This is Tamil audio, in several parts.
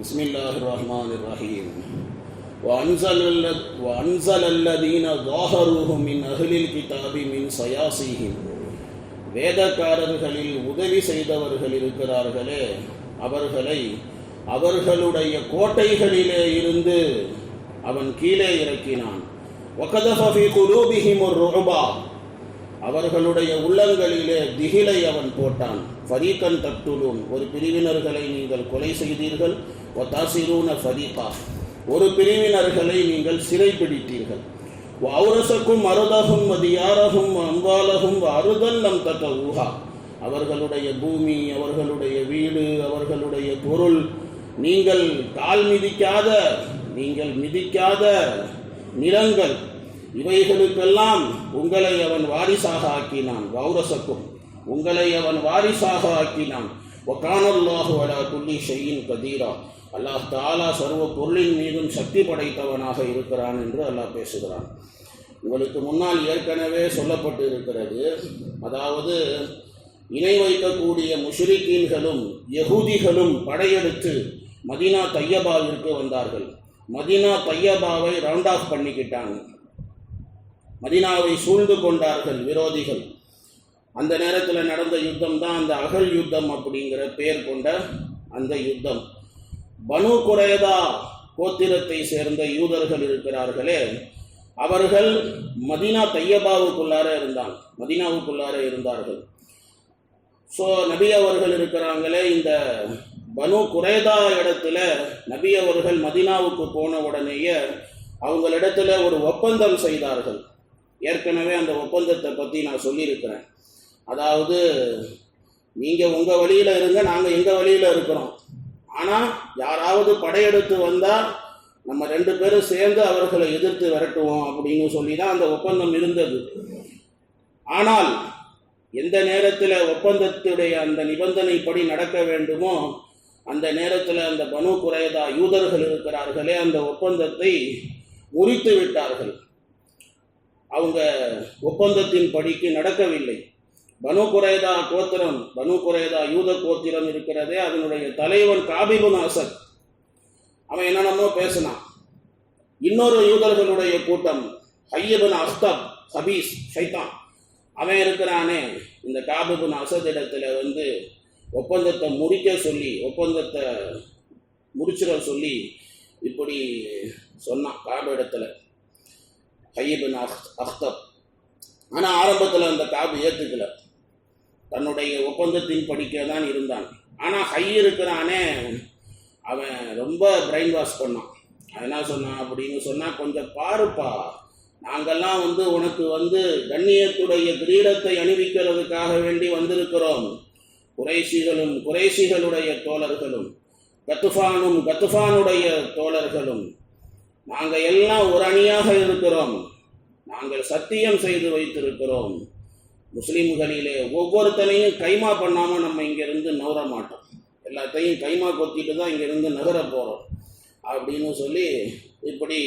بسم الله الرحمن الرحيم وأنزل, الل- وأنزل الذين ظاهروهم من أهل الكتاب من صياصيهم வேதக்காரர்களில் உதவி செய்தவர்கள் இருக்கிறார்களே அவர்களை அவர்களுடைய கோட்டைகளிலே இருந்து அவன் கீழே இறக்கினான் وَقَذَفَ فِي قُلُوبِهِمُ الرُّعْبَ அவர்களுடைய உள்ளங்களிலே திகிலை அவன் போட்டான் ஃபரீக்கன் தக்துலூன் ஒரு பிரிவினர்களை நீங்கள் கொலை செய்தீர்கள் ஒத்தாசிரூன ஃபரீகா ஒரு பிரிவினர்களை நீங்கள் சிறைப்பிடித்தீர்கள் அவுரசக்கும் அருதகும் மதியாரகும் அம்பாலகும் அருதல் நம் தக்க ஊகா அவர்களுடைய பூமி அவர்களுடைய வீடு அவர்களுடைய பொருள் நீங்கள் கால் மிதிக்காத நீங்கள் மிதிக்காத நிலங்கள். இவைகளுக்கெல்லாம் உங்களை அவன் வாரிசாக ஆக்கினான். கௌரசக்கும் உங்களை அவன் வாரிசாக ஆக்கினான். ஒக்கானல்லாஹு அலா குல்லி ஷெய்யின் கதீரா அல்லாஹ் தாலா சர்வ பொருளின் மீதும் சக்தி படைத்தவனாக இருக்கிறான் என்று அல்லாஹ் பேசுகிறான். உங்களுக்கு முன்னால் ஏற்கனவே சொல்லப்பட்டு இருக்கிறது அதாவது இணை வைக்கக்கூடிய முஷ்ரிக்கீன்களும் யகூதிகளும் படையெடுத்து மதீனா தையபாவிற்கு வந்தார்கள். மதீனா தையபாவை ரவுண்ட் ஆஃப் பண்ணிக்கிட்டாங்க. மதீனாவை சூழ்ந்து கொண்டார்கள் விரோதிகள். அந்த நேரத்தில் நடந்த யுத்தம் தான் அந்த அகல் யுத்தம் அப்படிங்கிற பெயர் கொண்ட அந்த யுத்தம். பனு குரேதா கோத்திரத்தை சேர்ந்த யூதர்கள் இருக்கிறார்களே அவர்கள் மதீனா தையபாவுக்குள்ளார இருந்தாங்க மதினாவுக்குள்ளார இருந்தார்கள். ஸோ நபி அவர்கள் இருக்கிறாங்களே இந்த பனு குரேதா இடத்துல நபி அவர்கள் மதீனாவுக்கு போன உடனேயே அவங்களிடத்துல ஒரு ஒப்பந்தம் செய்தார்கள். ஏற்கனவே அந்த ஒப்பந்தத்தை பற்றி நான் சொல்லியிருக்கிறேன். அதாவது நீங்கள் உங்கள் வழியில் இருங்க நாங்கள் எங்கள் வழியில் இருக்கிறோம். ஆனால் யாராவது படையெடுத்து வந்தால் நம்ம ரெண்டு பேரும் சேர்ந்து அவர்களை எதிர்த்து விரட்டுவோம் அப்படின்னு சொல்லி தான் அந்த ஒப்பந்தம் இருந்தது. ஆனால் எந்த நேரத்தில் ஒப்பந்தத்துடைய அந்த நிபந்தனைப்படி நடக்க வேண்டுமோ அந்த நேரத்தில் அந்த பனு குறையதா யூதர்கள் இருக்கிறார்களே அந்த ஒப்பந்தத்தை முறித்து விட்டார்கள். அவங்க ஒப்பந்தத்தின் படிக்கு நடக்கவில்லை. பனு குரேதா கோத்திரம் பனு குரேதா யூத கோத்திரம் இருக்கிறதே அதனுடைய தலைவன் காபிபுன் அசத் அவன் என்னென்னமோ பேசினான். இன்னொரு யூதர்களுடைய கூட்டம் ஹையபுன் அஸ்தப் ஹபீஸ் ஷைத்தான். அவன் இருக்கிறானே. இந்த காபிபுன் அசத் இடத்துல வந்து ஒப்பந்தத்தை முடிக்க சொல்லி ஒப்பந்தத்தை முடிச்சிட சொல்லி இப்படி சொன்னான் காபு இடத்துல. ஹையபின் அஹ் அஹ்தப் ஆனால் ஆரம்பத்தில் அந்த காபு ஏற்றுக்கல தன்னுடைய ஒப்பந்தத்தின் படிக்க தான் இருந்தான். ஆனால் ஹை இருக்கிறானே அவன் ரொம்ப பிரெயின் வாஷ் பண்ணான். அவன் என்ன சொன்னான் அப்படின்னு சொன்னால் கொஞ்சம் பாருப்பா நாங்கள்லாம் வந்து உனக்கு வந்து கண்ணியத்துடைய கிரீடத்தை அணிவிக்கிறதுக்காக வேண்டி வந்திருக்கிறோம். குறைசிகளும் குறைசிகளுடைய தோழர்களும் கத்துஃபானும் கத்துஃபானுடைய தோழர்களும் நாங்கள் எல்லாம் ஒரு அணியாக இருக்கிறோம். நாங்கள் சத்தியம் செய்து வைத்திருக்கிறோம். முஸ்லீம்களிலே ஒவ்வொருத்தனையும் கைமா பண்ணாமல் நம்ம இங்கேருந்து நகர மாட்டோம். எல்லாத்தையும் கைமா கொத்திட்டு தான் இங்கேருந்து நகர போகிறோம் அப்படின்னு சொல்லி இப்படி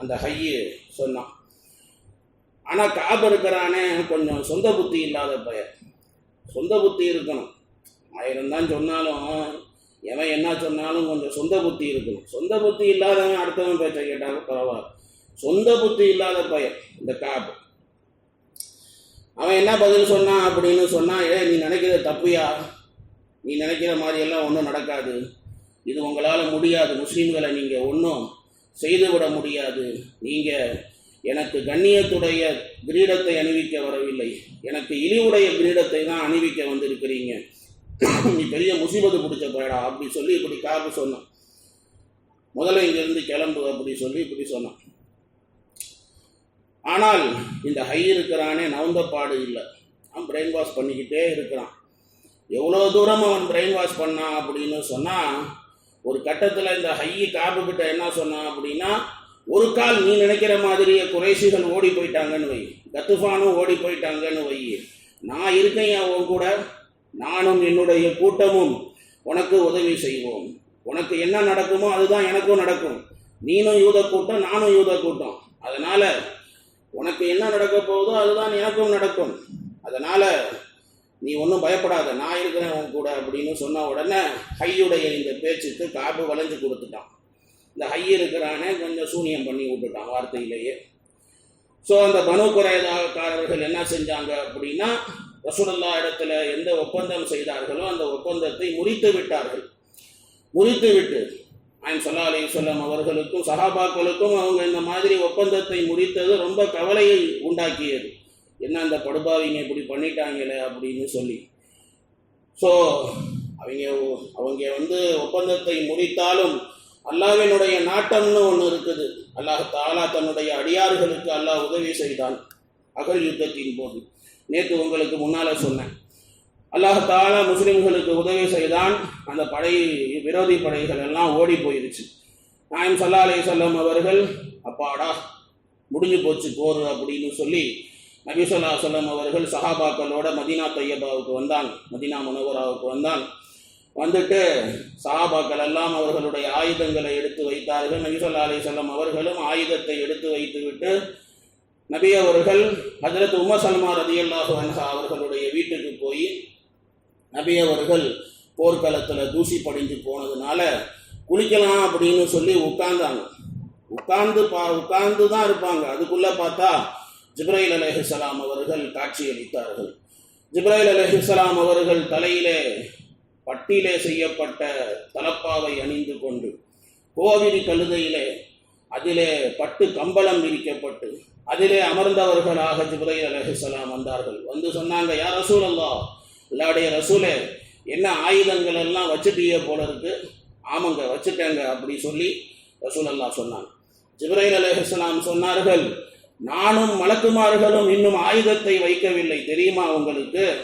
அந்த ஹையு சொன்னான். ஆனால் காப இருக்கிறானே கொஞ்சம் சொந்த புத்தி இல்லாத பையன். சொந்த புத்தி இருக்கணும். ஆயிரம் தான் சொன்னாலும் எவன் என்ன சொன்னாலும் கொஞ்சம் சொந்த புத்தி இருக்கணும். சொந்த புத்தி இல்லாதவன் அடுத்தவன் பேச்சை கேட்டாலும் பரவாயில்ல. சொந்த புத்தி இல்லாத பையன் இந்த காபு அவன் என்ன பதில் சொன்னான் அப்படின்னு சொன்னான் ஏ நீ நினைக்கிறது தப்பியா? நீ நினைக்கிற மாதிரியெல்லாம் ஒன்றும் நடக்காது. இது உங்களால் முடியாது. முஸ்லீம்களை நீங்கள் ஒன்றும் செய்துவிட முடியாது. நீங்கள் எனக்கு கண்ணியத்துடைய கிரீடத்தை அணிவிக்க வரவில்லை. எனக்கு இழிவுடைய கிரீடத்தை தான் அணிவிக்க வந்திருக்கிறீங்க. நீ பெரிய முசீபத்து பிடிச்ச போயடா அப்படி சொல்லி இப்படி காப்பு சொன்னான். முதல்ல இங்கேருந்து கிளம்பு அப்படி சொல்லி இப்படி சொன்னான். ஆனால் இந்த ஹை இருக்கிறானே நவந்தப்பாடு இல்லை. அவன் பிரெயின் வாஷ் பண்ணிக்கிட்டே இருக்கிறான். எவ்வளோ தூரம் அவன் பிரெயின் வாஷ் பண்ணான் அப்படின்னு சொன்னால் ஒரு கட்டத்தில் இந்த ஹையி காப்புக்கிட்ட என்ன சொன்னான் அப்படின்னா ஒரு கால் நீ நினைக்கிற மாதிரியே குறைசிகள் ஓடி போயிட்டாங்கன்னு வை. கத்துஃபானும் ஓடி போயிட்டாங்கன்னு வை. நான் இருக்கேன் அவன் கூட? நானும் என்னுடைய கூட்டமும் உனக்கு உதவி செய்வோம். உனக்கு என்ன நடக்குமோ அதுதான் எனக்கும் நடக்கும். நீனும் யூத கூட்டம் நானும் யூத கூட்டம். அதனால் உனக்கு என்ன நடக்க போகுதோ அதுதான் எனக்கும் நடக்கும். அதனால நீ ஒன்றும் பயப்படாத. நான் இருக்கிறேன் உன் கூட அப்படின்னு சொன்ன உடனே ஹையுடைய இந்த பேச்சுக்கு காபு வளைஞ்சு கொடுத்துட்டான். இந்த ஹை இருக்கிறானே கொஞ்சம் சூனியம் பண்ணி விட்டுட்டான் வார்த்தையிலேயே. ஸோ அந்த பனு குறைதாக்காரர்கள் என்ன செஞ்சாங்க அப்படின்னா ரசூலல்லா இடத்துல எந்த ஒப்பந்தம் செய்தார்களோ அந்த ஒப்பந்தத்தை முறித்து விட்டார்கள். முறித்து விட்டு ஆயன் சல்லா அலி சொல்லம் அவர்களுக்கும் சஹாபாக்களுக்கும் அவங்க இந்த மாதிரி ஒப்பந்தத்தை முடித்தது ரொம்ப கவலையை உண்டாக்கியது. என்ன அந்த படுபாவிங்க இப்படி பண்ணிட்டாங்களே அப்படின்னு சொல்லி. ஸோ அவங்க அவங்க வந்து ஒப்பந்தத்தை முடித்தாலும் அல்லாவினுடைய நாட்டம்னு ஒன்று இருக்குது. அல்லாஹ் தாலா தன்னுடைய அடியார்களுக்கு அல்லாஹ் உதவி செய்தான் அகல் யுத்தத்தின் போது. நேற்று உங்களுக்கு முன்னால் சொன்னேன். அல்லாஹால முஸ்லிம்களுக்கு உதவி செய்தான். அந்த படை விரோதி படைகள் எல்லாம் ஓடி போயிருச்சு. நாயம் சல்லா அலி சொல்லம் அவர்கள் அப்பாடா முடிஞ்சு போச்சு போர் அப்படின்னு சொல்லி நபி சொல்லா சொல்லம் அவர்கள் சஹாபாக்களோட மதீனா தையபாவுக்கு வந்தான். மதீனா முனவராவுக்கு வந்தான். வந்துட்டு சஹாபாக்கள் எல்லாம் அவர்களுடைய ஆயுதங்களை எடுத்து வைத்தார்கள். நபி சொல்லா அலி சொல்லம் அவர்களும் ஆயுதத்தை எடுத்து வைத்துவிட்டு நபி அவர்கள் ஹஜரத் உமர் சல்மா ரதியல்லாஹு அன்ஹா அவர்களுடைய வீட்டுக்கு போய் நபி அவர்கள் போர்க்களத்தில் தூசி படிஞ்சு போனதுனால குளிக்கலாம் அப்படின்னு சொல்லி உட்கார்ந்தாங்க. உட்கார்ந்து பா உட்கார்ந்து தான் இருப்பாங்க. அதுக்குள்ளே பார்த்தா ஜிப்ரைல் அலஹிசலாம் அவர்கள் காட்சியளித்தார்கள் ஜிப்ரைல் அலஹிசலாம் அவர்கள் தலையிலே பட்டியிலே செய்யப்பட்ட தலப்பாவை அணிந்து கொண்டு கோவிரி கழுதையிலே அதிலே பட்டு கம்பளம் விரிக்கப்பட்டு அதிலே அமர்ந்தவர்களாக ஜிப்ரைல் அலஹிசலாம் வந்தார்கள். வந்து சொன்னாங்க யார் ரசூல் அல்லா அல்லாவுடைய ரசூலே என்ன ஆயுதங்கள் எல்லாம் வச்சுட்டீங்க போல இருக்கு. ஆமாங்க வச்சுட்டேங்க அப்படி சொல்லி ரசூல் அல்லா சொன்னாங்க. ஜிப்ரைல் அலைஹிஸ்ஸலாம் சொன்னார்கள் நானும் மலக்குமார்களும் இன்னும் ஆயுதத்தை வைக்கவில்லை. தெரியுமா உங்களுக்கு?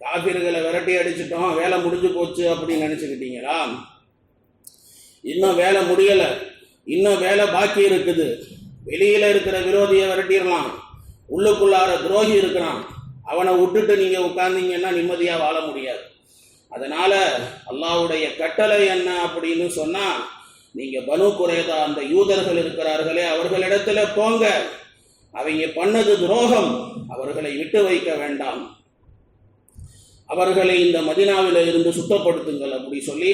காபிர்களை விரட்டி அடிச்சிட்டோம் வேலை முடிஞ்சு போச்சு அப்படின்னு நினச்சிக்கிட்டீங்களா? இன்னும் வேலை முடியலை. இன்னும் வேலை பாக்கி இருக்குது. வெளியில் இருக்கிற விரோதியை விரட்டிடலாம். உள்ளுக்குள்ளார துரோகி இருக்கிறான் அவனை விட்டுட்டு நீங்க உட்கார்ந்தீங்கன்னா நிம்மதியா வாழ முடியாது. அதனால அல்லாஹ்வுடைய கட்டளை என்ன அப்படின்னு சொன்னா நீங்க பனு குறைதா அந்த யூதர்கள் இருக்கிறார்களே அவர்களிடத்துல போங்க. அவங்க பண்ணது துரோகம் அவர்களை விட்டு வைக்க வேண்டாம். அவர்களை இந்த மதினாவில இருந்து சுத்தப்படுத்துங்கள் அப்படி சொல்லி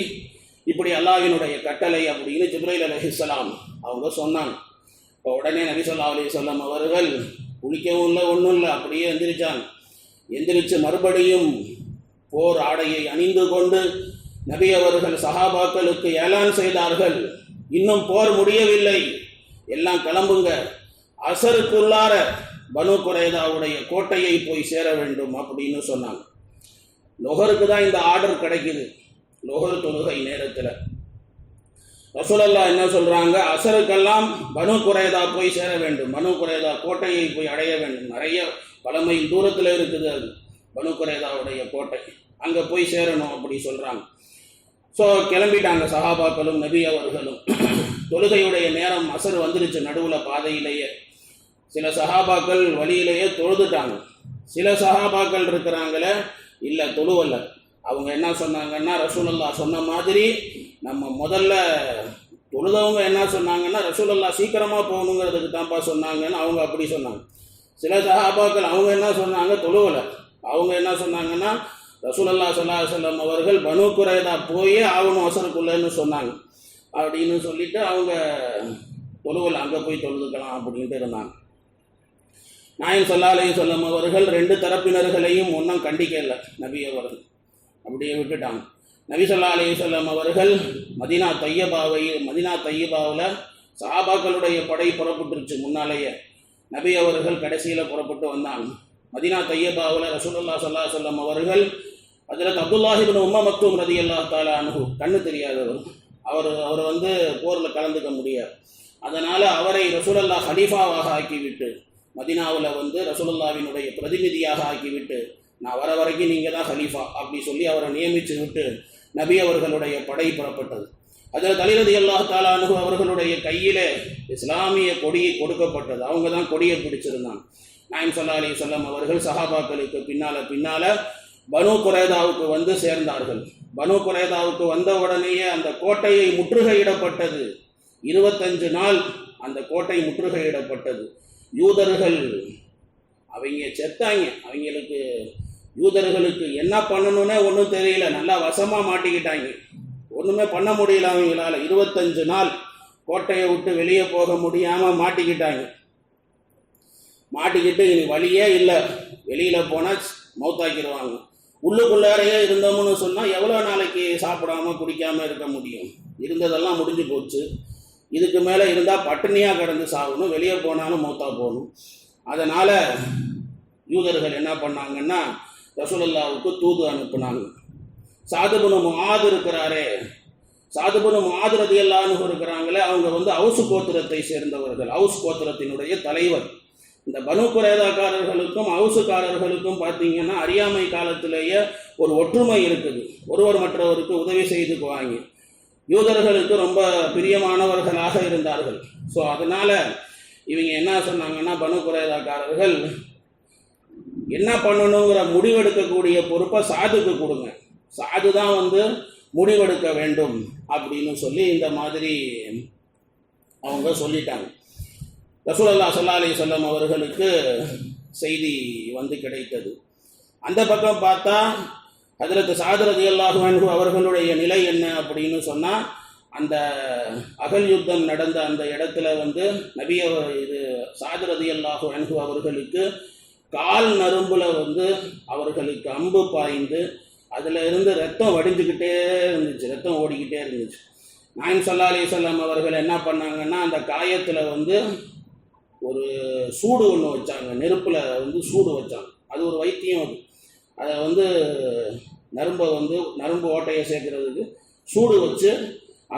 இப்படி அல்லாவினுடைய கட்டளை அப்படின்னு ஜிப்ரைல் அலைஹிஸ்ஸலாம் அவங்க சொன்னாங்க. இப்போ உடனே நபி ஸல்லல்லாஹு அலைஹி அவர்கள் குளிக்கவும் இல்லை ஒன்றும் இல்லை அப்படியே எந்திரிச்சாங்க. எந்திரிச்சு மறுபடியும் போர் ஆடையை அணிந்து கொண்டு நபி அவர்கள் சஹாபாக்களுக்கு ஏலான் செய்தார்கள். இன்னும் போர் முடியவில்லை. எல்லாம் கிளம்புங்க. அசருக்குள்ளார பனு குறைதாவுடைய கோட்டையை போய் சேர வேண்டும் அப்படின்னு சொன்னாங்க. லொஹருக்கு தான் இந்த ஆர்டர் கிடைக்குது. லொஹர் தொழுகை நேரத்தில். ரசூலல்லா என்ன சொல்கிறாங்க அசருக்கெல்லாம் பனு குறைதா போய் சேர வேண்டும். பனு குறைதா கோட்டையை போய் அடைய வேண்டும். நிறைய பல மைல் தூரத்தில் இருக்குது அது. பனுக்குரேதாவுடைய கோட்டை. அங்கே போய் சேரணும் அப்படி சொல்கிறாங்க ஸோ கிளம்பிட்டாங்க சஹாபாக்களும் நபி அவர்களும். தொழுகையுடைய நேரம் அசர் வந்துருச்சு நடுவில் பாதையிலேயே. சில சஹாபாக்கள் வழியிலேயே தொழுதுட்டாங்க. சில சஹாபாக்கள் இருக்கிறாங்களே இல்லை தொழுவல்ல அவங்க என்ன சொன்னாங்கன்னா ரசூலல்லா சொன்ன மாதிரி நம்ம முதல்ல தொழுதவங்க என்ன சொன்னாங்கன்னா ரசூலல்லா சீக்கிரமாக போகணுங்கிறதுக்கு தான்ப்பா சொன்னாங்கன்னு அவங்க அப்படி சொன்னாங்க. சில சஹாபாக்கள் அவங்க என்ன சொன்னாங்க? தொழுவலை. அவங்க என்ன சொன்னாங்கன்னா ரசூலல்லா சல்லா செல்லம் அவர்கள் பனு குறைதா போய் ஆகணும் அவசரக்குள்ளன்னு சொன்னாங்க. அப்படின்னு சொல்லிட்டு அவங்க தொழுவல் அங்கே போய் தொழுதுக்கலாம் அப்படின்ட்டு இருந்தாங்க. நாயம் சொல்லாலையும் சொல்லம் அவர்கள் ரெண்டு தரப்பினர்களையும் ஒன்றும் கண்டிக்கல நபி அவர்கள் அப்படியே விட்டுட்டாங்க. நபி சொல்லாலையும் சொல்லம் அவர்கள் மதினா தையபாவை மதினா தையபாவில் சஹாபாக்களுடைய படை புறப்பட்டுருச்சு முன்னாலேயே. நபி அவர்கள் கடைசியில் புறப்பட்டு வந்தாங்க மதினா தையபாவில் ரசூலுல்லா சல்லா சொல்லம் அவர்கள் அதில் அப்துல்லாஹிபின் உம்மா மக்தூம் ரதி அல்லா தாலா அனுகு கண்ணு தெரியாதவர். அவர் அவர் வந்து போரில் கலந்துக்க முடியாது. அதனால் அவரை ரசூலல்லா ஹலீஃபாவாக ஆக்கிவிட்டு மதினாவில் வந்து ரசூலுல்லாவினுடைய பிரதிநிதியாக ஆக்கிவிட்டு நான் வர வரைக்கும் நீங்கள் தான் ஹலீஃபா அப்படி சொல்லி அவரை நியமித்து விட்டு நபி அவர்களுடைய படை புறப்பட்டது. அதில் தலிரதி அல்லாஹ் தாலானு அவர்களுடைய கையில் இஸ்லாமிய கொடி கொடுக்கப்பட்டது. அவங்க தான் கொடியை பிடிச்சிருந்தாங்க. நாயம் சொல்லா அலி சொல்லம் அவர்கள் சஹாபாக்களுக்கு பின்னால பின்னால பனு குரேதாவுக்கு வந்து சேர்ந்தார்கள். பனு குரேதாவுக்கு வந்த உடனேயே அந்த கோட்டையை முற்றுகையிடப்பட்டது. இருபத்தஞ்சு நாள் அந்த கோட்டை முற்றுகையிடப்பட்டது. யூதர்கள் அவங்க செத்தாங்க. அவங்களுக்கு யூதர்களுக்கு என்ன பண்ணணும்னே ஒன்றும் தெரியல. நல்லா வசமாக மாட்டிக்கிட்டாங்க. ஒன்றுமே பண்ண முடியல அவங்களால. இருபத்தஞ்சு நாள் கோட்டையை விட்டு வெளியே போக முடியாமல் மாட்டிக்கிட்டாங்க. மாட்டிக்கிட்டு இனி வழியே இல்லை. வெளியில் போனால் மௌத்தாக்கிடுவாங்க. உள்ளுக்குள்ளாரையே இருந்தோம்னு சொன்னால் எவ்வளோ நாளைக்கு சாப்பிடாம குடிக்காமல் இருக்க முடியும்? இருந்ததெல்லாம் முடிஞ்சு போச்சு. இதுக்கு மேலே இருந்தால் பட்டினியாக கடந்து சாகணும். வெளியே போனாலும் மௌத்தா போகணும். அதனால் யூதர்கள் என்ன பண்ணாங்கன்னா ரசூலல்லாவுக்கு தூது அனுப்புனாங்க. சாதுபுன முகாது இருக்கிறாரே. சாதுபுன முஆது ரதியல்லான்னு இருக்கிறாங்களே அவங்க வந்து அவுசு கோத்திரத்தை சேர்ந்தவர்கள் அவுஸ் கோத்திரத்தினுடைய தலைவர். இந்த பனு குரேதாக்காரர்களுக்கும் அவுசுக்காரர்களுக்கும் பார்த்தீங்கன்னா அறியாமை காலத்திலேயே ஒரு ஒற்றுமை இருக்குது. ஒருவர் மற்றவருக்கு உதவி செய்துக்குவாங்க யூதர்களுக்கு ரொம்ப பிரியமானவர்களாக இருந்தார்கள். ஸோ அதனால் இவங்க என்ன சொன்னாங்கன்னா பனு குரேதாக்காரர்கள் என்ன பண்ணணுங்கிற முடிவெடுக்கக்கூடிய பொறுப்பை சாதுக்கு கொடுங்க. ஸோ அதுதான் வந்து முடிவெடுக்க வேண்டும் அப்படின்னு சொல்லி இந்த மாதிரி அவங்க சொல்லிட்டாங்க. ரசூலல்லா சொல்லா அலி சொல்லம் அவர்களுக்கு செய்தி வந்து கிடைத்தது. அந்த பக்கம் பார்த்தா ஹஜரத் சாதரதி அல்லாஹு அவர்களுடைய நிலை என்ன அப்படின்னு சொன்னால் அந்த அகல் யுத்தம் நடந்த அந்த இடத்துல வந்து நபிய இது சாதரதி அல்லாஹு அன்ஹு அவர்களுக்கு கால் நரும்பில் வந்து அவர்களுக்கு அம்பு பாய்ந்து அதில் இருந்து ரத்தம் வடிஞ்சுக்கிட்டே இருந்துச்சு ரத்தம் ஓடிக்கிட்டே இருந்துச்சு. நாயம் சல்லா அலிசல்லாம் அவர்கள் என்ன பண்ணாங்கன்னா அந்த காயத்தில் வந்து ஒரு சூடு ஒன்று வச்சாங்க நெருப்பில் வந்து சூடு வச்சாங்க. அது ஒரு வைத்தியம் அது. அதை வந்து நரம்பை வந்து நரம்பு ஓட்டையை சேர்க்கறதுக்கு சூடு வச்சு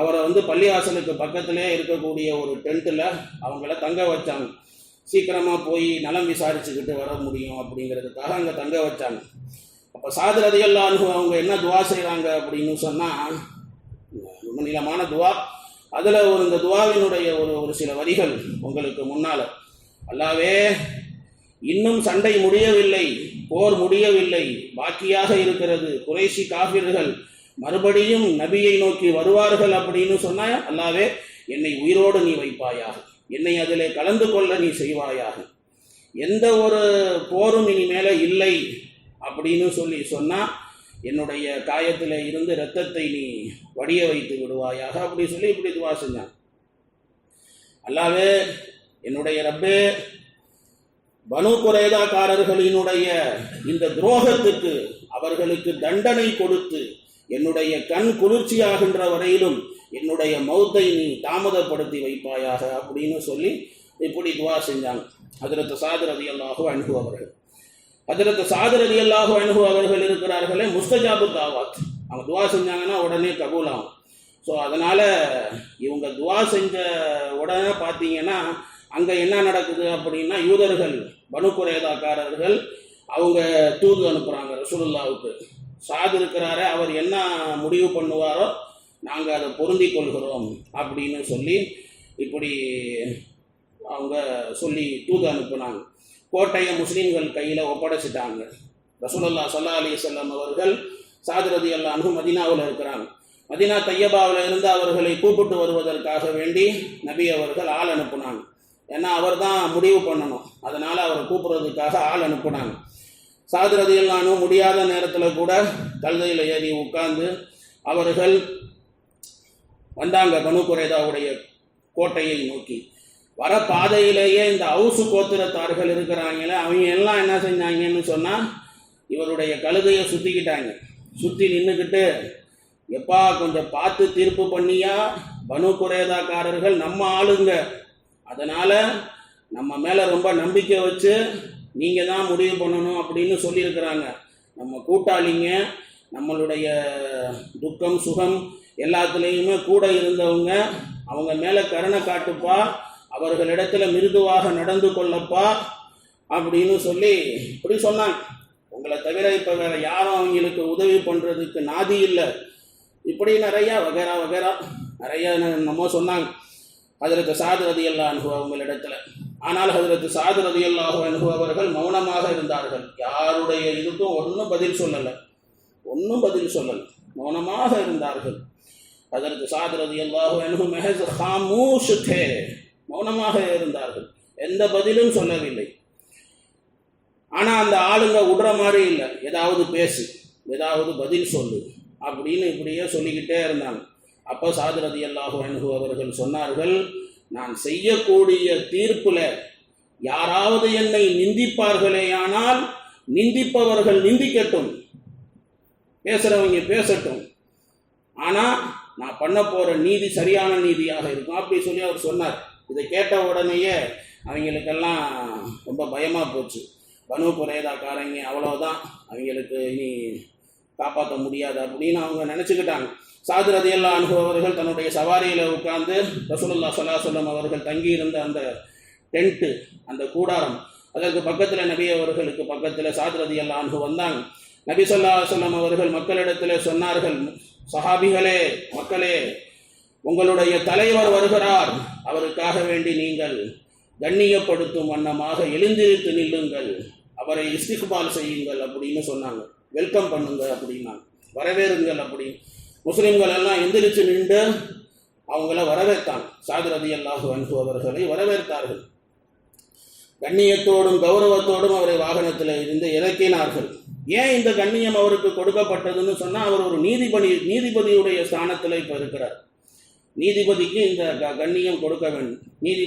அவரை வந்து பள்ளிவாசலுக்கு பக்கத்திலே இருக்கக்கூடிய ஒரு டென்ட்டில் அவங்கள தங்க வச்சாங்க. சீக்கிரமாக போய் நலம் விசாரிச்சுக்கிட்டு வர முடியும் அப்படிங்கிறதுக்காக அங்கே தங்க வச்சாங்க. அப்போ சாதரதியல்லான்னு அவங்க என்ன துவா செய்கிறாங்க அப்படின்னு சொன்னால் ரொம்ப நீளமான துவா. அதில் ஒரு இந்த துவாவினுடைய ஒரு ஒரு சில வரிகள் உங்களுக்கு முன்னால். அல்லாவே இன்னும் சண்டை முடியவில்லை போர் முடியவில்லை பாக்கியாக இருக்கிறது குறைசி காவிர்கள் மறுபடியும் நபியை நோக்கி வருவார்கள் அப்படின்னு சொன்னால் அல்லாவே என்னை உயிரோடு நீ வைப்பாயாக என்னை அதிலே கலந்து கொள்ள நீ செய்வாயாக. எந்த ஒரு போரும் இனிமேல இல்லை அப்படின்னு சொல்லி சொன்னா என்னுடைய காயத்தில் இருந்து ரத்தத்தை நீ வடிய வைத்து விடுவாயாக. அப்படி சொல்லி இப்படி துவா செஞ்சான். அல்லாவே என்னுடைய ரப்பே பனு குறைதாக்காரர்களினுடைய இந்த துரோகத்துக்கு அவர்களுக்கு தண்டனை கொடுத்து என்னுடைய கண் குளிர்ச்சியாகின்ற வரையிலும் என்னுடைய மௌத்தை நீ தாமதப்படுத்தி வைப்பாயாக அப்படின்னு சொல்லி இப்படி துவா செஞ்சாங்க அதிரத்த சாதரதி அல்லாஹு அணுகு அவர்கள். அதிரத்த சாதரதி அல்லாஹு அணுகு அவர்கள் இருக்கிறார்களே முஸ்தஜாபு தாவாத். அவங்க துவா செஞ்சாங்கன்னா உடனே கபூல் ஆகும் ஸோ அதனால் இவங்க துவா செஞ்ச உடனே பார்த்தீங்கன்னா அங்கே என்ன நடக்குது அப்படின்னா யூதர்கள் பனுக்குரேதாக்காரர்கள் அவங்க தூது அனுப்புகிறாங்க ரசூலுல்லாவுக்கு. சாது இருக்கிறாரே அவர் என்ன முடிவு பண்ணுவாரோ நாங்கள் அதை பொருந்தி கொள்கிறோம் அப்படின்னு சொல்லி இப்படி அவங்க சொல்லி தூது அனுப்புனாங்க. கோட்டையை முஸ்லீம்கள் கையில் ஒப்படைச்சிட்டாங்க. ரசூலுல்லா சல்லா அலி செல்லம் அவர்கள் சாதுரதி அல்லாஹு மதினாவில் இருக்கிறாங்க. மதினா தையபாவில் இருந்து அவர்களை கூப்பிட்டு வருவதற்காக வேண்டி நபி அவர்கள் ஆள் அனுப்புனாங்க. ஏன்னா அவர் தான் முடிவு பண்ணணும். அதனால் அவரை கூப்பிட்றதுக்காக ஆள் அனுப்புனாங்க. சாதுரதி அல்லானும் முடியாத நேரத்தில் கூட கழுதையில் ஏறி உட்கார்ந்து அவர்கள் வந்தாங்க பனு குறைதாவுடைய கோட்டையை நோக்கி. வர பாதையிலேயே இந்த அவுசு கோத்திரத்தார்கள் இருக்கிறாங்களே அவங்க எல்லாம் என்ன செஞ்சாங்கன்னு சொன்னால் இவருடைய கழுதையை சுற்றிக்கிட்டாங்க சுற்றி நின்றுக்கிட்டு எப்பா கொஞ்சம் பார்த்து தீர்ப்பு பண்ணியா? பனு குறைதாக்காரர்கள் நம்ம ஆளுங்க. அதனால் நம்ம மேலே ரொம்ப நம்பிக்கை வச்சு நீங்கள் தான் முடிவு பண்ணணும் அப்படின்னு சொல்லியிருக்கிறாங்க. நம்ம கூட்டாளிங்க நம்மளுடைய துக்கம் சுகம் எல்லாத்துலேயுமே கூட இருந்தவங்க அவங்க மேலே கருணை காட்டுப்பா. அவர்களிடத்துல மிருதுவாக நடந்து கொள்ளப்பா அப்படின்னு சொல்லி இப்படி சொன்னாங்க உங்களை தவிர இப்போ வேற யாரும் அவங்களுக்கு உதவி பண்ணுறதுக்கு நாதி இல்லை. இப்படி நிறையா வகைரா வகைரா நிறைய நம்ம சொன்னாங்க. அதற்கு சாது ரதி அல்லா அனுபவ அவங்களிடத்துல ஆனால் அதற்கு சாது ரதி அனுபவர்கள் அனுபவ அவர்கள் மௌனமாக இருந்தார்கள். யாருடைய இதுக்கும் ஒன்றும் பதில் சொல்லலை. ஒன்றும் பதில் சொல்லலை. மௌனமாக இருந்தார்கள். அதற்கு சாது ரதி அல்லாஹு மௌனமாக இருந்தார்கள். எந்த பதிலும் சொல்லவில்லை. ஆனால் அந்த ஆளுங்க விடுற மாதிரி இல்லை. ஏதாவது பேசு ஏதாவது பதில் சொல்லு அப்படின்னு இப்படியே சொல்லிக்கிட்டே இருந்தாங்க. அப்போ சாதுரதி அல்லாஹு அணுகு அவர்கள் சொன்னார்கள் நான் செய்யக்கூடிய தீர்ப்பில் யாராவது என்னை நிந்திப்பார்களேயானால் நிந்திப்பவர்கள் நிந்திக்கட்டும். பேசுகிறவங்க பேசட்டும். ஆனால் நான் பண்ண போகிற நீதி சரியான நீதியாக இருக்கும். அப்படி சொல்லி அவர் சொன்னார். இதை கேட்ட உடனேயே அவங்களுக்கெல்லாம் ரொம்ப பயமாக போச்சு. பனு குறையதாக்காரங்க அவ்வளோதான் அவங்களுக்கு இனி காப்பாற்ற முடியாது அப்படின்னு அவங்க நினச்சிக்கிட்டாங்க. சாது ரதியல்லா அனுபவர்கள் தன்னுடைய சவாரியில் உட்கார்ந்து ரசூலுல்லா சல்லாஹல்லம் அவர்கள் தங்கியிருந்த அந்த டென்ட்டு அந்த கூடாரம் அதற்கு பக்கத்தில் நபி அவர்களுக்கு பக்கத்தில் சாது ரதியல்லா அனுகு வந்தாங்க. நபி சொல்லா சொல்லம் அவர்கள் மக்களிடத்தில் சொன்னார்கள் சஹாபிகளே மக்களே உங்களுடைய தலைவர் வருகிறார். அவருக்காக வேண்டி நீங்கள் கண்ணியப்படுத்தும் வண்ணமாக எழுந்திருத்து நில்லுங்கள். அவரை இஸ்திக்பால் செய்யுங்கள் அப்படின்னு சொன்னாங்க. வெல்கம் பண்ணுங்க அப்படின்னாங்க. வரவேறுங்கள் அப்படி. முஸ்லிம்கள் எல்லாம் எந்திரிச்சு நின்று அவங்கள வரவேற்றாங்க. சாதுரதி அல்லாஹு அன்பு அவர்களை வரவேற்றார்கள். கண்ணியத்தோடும் கௌரவத்தோடும் அவரை வாகனத்தில் இருந்து இறக்கினார்கள். ஏன் இந்த கண்ணியம் அவருக்கு கொடுக்கப்பட்டதுன்னு சொன்னால் அவர் ஒரு நீதிபதி நீதிபதியுடைய ஸ்தானத்தில் இப்போ இருக்கிறார். நீதிபதிக்கு இந்த க- கண்ணியம் கொடுக்க வேண்டும் நீதி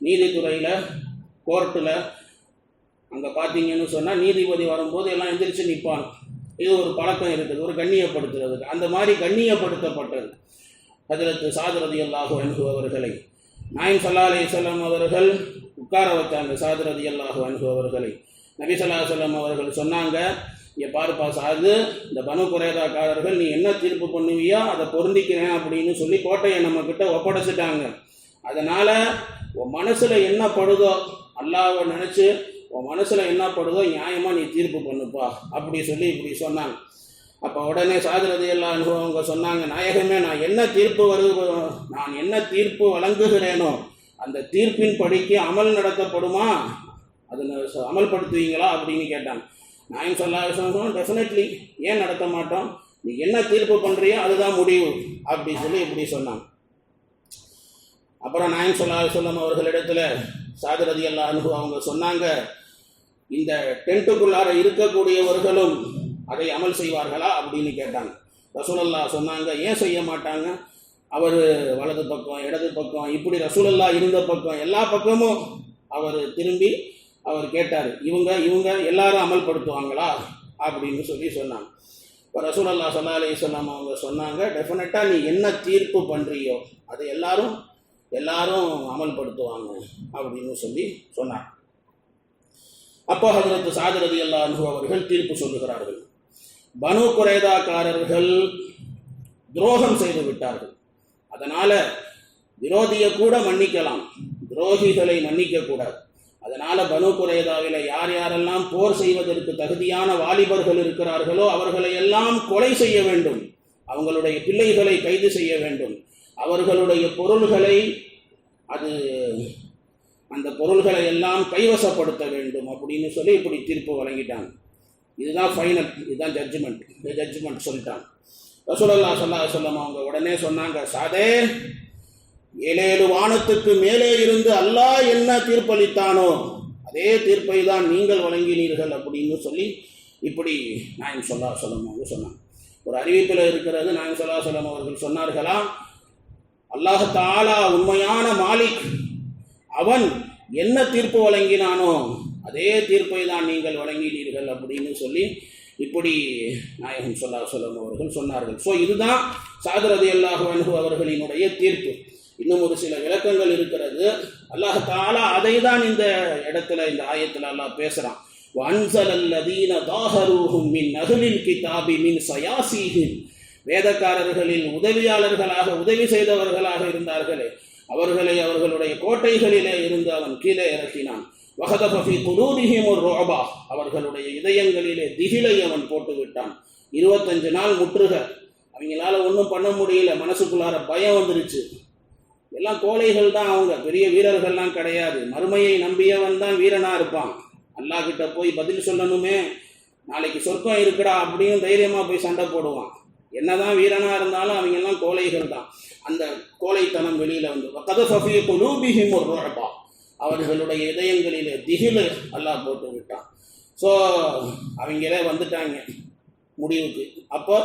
நீதித்துறையில் கோர்ட்டில் அங்கே பார்த்தீங்கன்னு சொன்னால் நீதிபதி வரும்போது எல்லாம் எந்திரிச்சு நிற்பாங்க இது ஒரு பழக்கம் இருக்குது ஒரு கண்ணியப்படுத்துறதுக்கு. அந்த மாதிரி கண்ணியப்படுத்தப்பட்டது ஹஜரத்து சாதுரதி அல்லாஹோ அன்ஹு நாயின் நாயம் சல்லா அலி அவர்கள் உட்கார வச்சாங்க சாதுரதி அல்லாஹோ அன்ஹு நபி சொல்லா சொல்லம் அவர்கள் சொன்னாங்க இங்கே பாருப்பா சாது இந்த பனு குறையதாக்காரர்கள் நீ என்ன தீர்ப்பு பண்ணுவியோ அதை பொருந்திக்கிறேன் அப்படின்னு சொல்லி கோட்டையை நம்ம கிட்ட ஒப்படைச்சிட்டாங்க. அதனால உன் மனசுல என்ன படுதோ அல்லாவை நினைச்சு உன் மனசுல என்ன படுதோ நியாயமா நீ தீர்ப்பு பண்ணுப்பா அப்படி சொல்லி இப்படி சொன்னாங்க. அப்போ உடனே சாதுரதி எல்லாம் அவங்க சொன்னாங்க நாயகமே நான் என்ன தீர்ப்பு வரு நான் என்ன தீர்ப்பு வழங்குகிறேனோ அந்த தீர்ப்பின் படிக்கு அமல் நடத்தப்படுமா? அதை அமல்படுத்துவீங்களா? அப்படின்னு கேட்டாங்க. நாயம் சொல்லாத டெஃபினெட்லி ஏன் நடத்த மாட்டோம்? நீ என்ன தீர்ப்பு பண்ணுறியோ அதுதான் முடிவு அப்படி சொல்லி இப்படி சொன்னாங்க. அப்புறம் நாயம் சொல்லா சொல்லம் அவர்களிடத்துல சாதுரதி அல்லா அனுபவம் அவங்க சொன்னாங்க இந்த டென்ட்டுக்குள்ளார இருக்கக்கூடியவர்களும் அதை அமல் செய்வார்களா அப்படின்னு கேட்டாங்க. ரசூலல்லா சொன்னாங்க ஏன் செய்ய மாட்டாங்க? அவர் வலது பக்கம் இடது பக்கம் இப்படி ரசூலல்லா இருந்த பக்கம் எல்லா பக்கமும் அவர் திரும்பி அவர் கேட்டார் இவங்க இவங்க எல்லாரும் அமல்படுத்துவாங்களா? அப்படின்னு சொல்லி சொன்னாங்க. இப்போ ரசூலல்லா சல்லா அலி அவங்க சொன்னாங்க டெஃபினட்டாக நீ என்ன தீர்ப்பு பண்ணுறியோ அதை எல்லாரும் எல்லாரும் அமல்படுத்துவாங்க அப்படின்னு சொல்லி சொன்னார் அப்போ ஹஜரத் சாதரதி அல்லா அவர்கள் தீர்ப்பு சொல்லுகிறார்கள். பனு குறைதாக்காரர்கள் துரோகம் செய்து விட்டார்கள். அதனால விரோதியை கூட மன்னிக்கலாம் துரோகிகளை மன்னிக்க கூடாது. அதனால பனு குறைதாவில யார் யாரெல்லாம் போர் செய்வதற்கு தகுதியான வாலிபர்கள் இருக்கிறார்களோ அவர்களை எல்லாம் கொலை செய்ய வேண்டும். அவங்களுடைய பிள்ளைகளை கைது செய்ய வேண்டும். அவர்களுடைய பொருள்களை அது அந்த பொருள்களை எல்லாம் கைவசப்படுத்த வேண்டும் அப்படின்னு சொல்லி இப்படி தீர்ப்பு வழங்கிட்டாங்க. இதுதான் ஃபைனல் இதுதான் ஜட்ஜ்மெண்ட் இந்த ஜட்ஜ்மெண்ட் சொல்லிட்டாங்க. ரசூலல்லா சொல்லா சொல்லம் அவங்க உடனே சொன்னாங்க சாதே ஏழேழு வானத்துக்கு மேலே இருந்து அல்லாஹ் என்ன தீர்ப்பளித்தானோ அதே தீர்ப்பை தான் நீங்கள் வழங்கினீர்கள் அப்படின்னு சொல்லி இப்படி நான் சொல்லா சொல்லம் அவங்க சொன்னாங்க. ஒரு அறிவிப்பில் இருக்கிறது நான் சொல்லா சொல்லம் அவர்கள் சொன்னார்களா அல்லாஹ் தாலா உண்மையான மாலிக் அவன் என்ன தீர்ப்பு வழங்கினானோ அதே தீர்ப்பை தான் நீங்கள் வழங்கினீர்கள் அப்படின்னு சொல்லி இப்படி நாயகம் சொல்லா சொல்லம் அவர்கள் சொன்னார்கள். ஸோ இதுதான் சாதரதி அல்லாஹு அன்ஹு அவர்களினுடைய தீர்ப்பு. இன்னும் ஒரு சில விளக்கங்கள் இருக்கிறது. அல்லாஹ் தாலா அதை தான் இந்த இடத்துல இந்த ஆயத்தில் அல்லாஹ் பேசுறான். வன்சல் அல்லதீன தாஹரூஹும் மின் நகுலில் கிதாபி மின் சயாசீஹின் வேதக்காரர்களில் உதவியாளர்களாக உதவி செய்தவர்களாக இருந்தார்களே அவர்களை அவர்களுடைய கோட்டைகளிலே இருந்து அவன் கீழே இறக்கினான். வகதபி குலூதிஹிம் ஒரு ரோபா அவர்களுடைய இதயங்களிலே திகிலை அவன் போட்டு விட்டான் இருபத்தஞ்சு நாள் முற்றுக. அவங்களால ஒன்றும் பண்ண முடியல. மனசுக்குள்ளார பயம் வந்துருச்சு. எல்லாம் கோழைகள் தான் அவங்க. பெரிய வீரர்கள்லாம் கிடையாது. மறுமையை நம்பியவன் தான் வீரனா இருப்பான். அல்லாஹ் கிட்ட போய் பதில் சொல்லணுமே. நாளைக்கு சொர்க்கம் இருக்குடா அப்படின்னு தைரியமா போய் சண்டை போடுவான். என்னதான் வீரனா இருந்தாலும் அவங்க எல்லாம் கோழைகள் தான். அந்த கோழைத்தனம் வெளியில வந்து கதஃபி குலூபிஹிம் ஒரு ருஅபா. அவர்களுடைய இதயங்களிலே திகிலு அல்லாஹ் போட்டு விட்டான் ஸோ அவங்களே வந்துட்டாங்க. முடிவுக்கு. அப்போ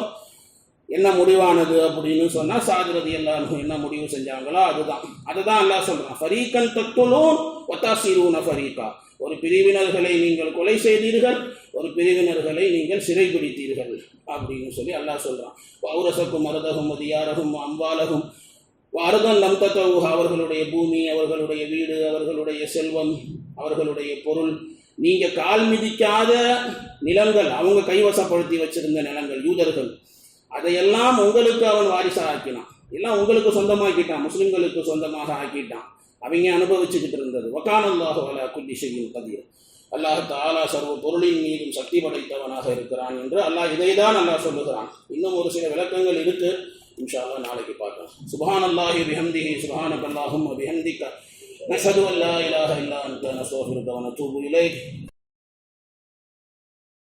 என்ன முடிவானது அப்படின்னு சொன்னால் சாதிரதி எல்லாரும் என்ன முடிவு செஞ்சாங்களோ அதுதான். அதுதான் அல்லாஹ் சொல்கிறான் ஃபரீக்கன் தத்துலும் ஒத்தாசீரூன ஃபரீக்கா ஒரு பிரிவினர்களை நீங்கள் கொலை செய்தீர்கள் ஒரு பிரிவினர்களை நீங்கள் சிறைபிடித்தீர்கள் அப்படின்னு சொல்லி அல்லாஹ் சொல்கிறான் பௌரசக்கும் மருதகும் மதியாரகும் அம்பாலகும் அருதன் லம் தத்தவுக அவர்களுடைய பூமி அவர்களுடைய வீடு அவர்களுடைய செல்வம் அவர்களுடைய பொருள் நீங்கள் கால் மிதிக்காத நிலங்கள் அவங்க கைவசப்படுத்தி வச்சிருந்த நிலங்கள் யூதர்கள் அதையெல்லாம் உங்களுக்கு அவன் வாரிசா ஆக்கினான். எல்லாம் உங்களுக்கு சொந்தமாக்கிட்டான். முஸ்லிம்களுக்கு சொந்தமாக ஆக்கிட்டான். அவங்க அனுபவிச்சுக்கிட்டு இருந்தது. வக்கானல்லாஹு அலா குல்லி ஷையின் கதீர். அல்லாஹ் தாலா சர்வ பொருளின் மீதும் சக்தி படைத்தவனாக இருக்கிறான் என்று அல்லாஹ் இதை தான் அல்லாஹ் சொல்லுகிறான். இன்னும் ஒரு சில விளக்கங்கள் இருக்கு. இன்ஷா நாளைக்கு பார்க்கலாம். சுபான் அல்லாஹி பிஹம்திஹி சுபஹானக அல்லாஹும் பிஹம்திக நஷஹது அல்லா இல்லாஹ இலாஹ இல்லா அந்த நஸ்தக்ஃபிருக வ நதூபு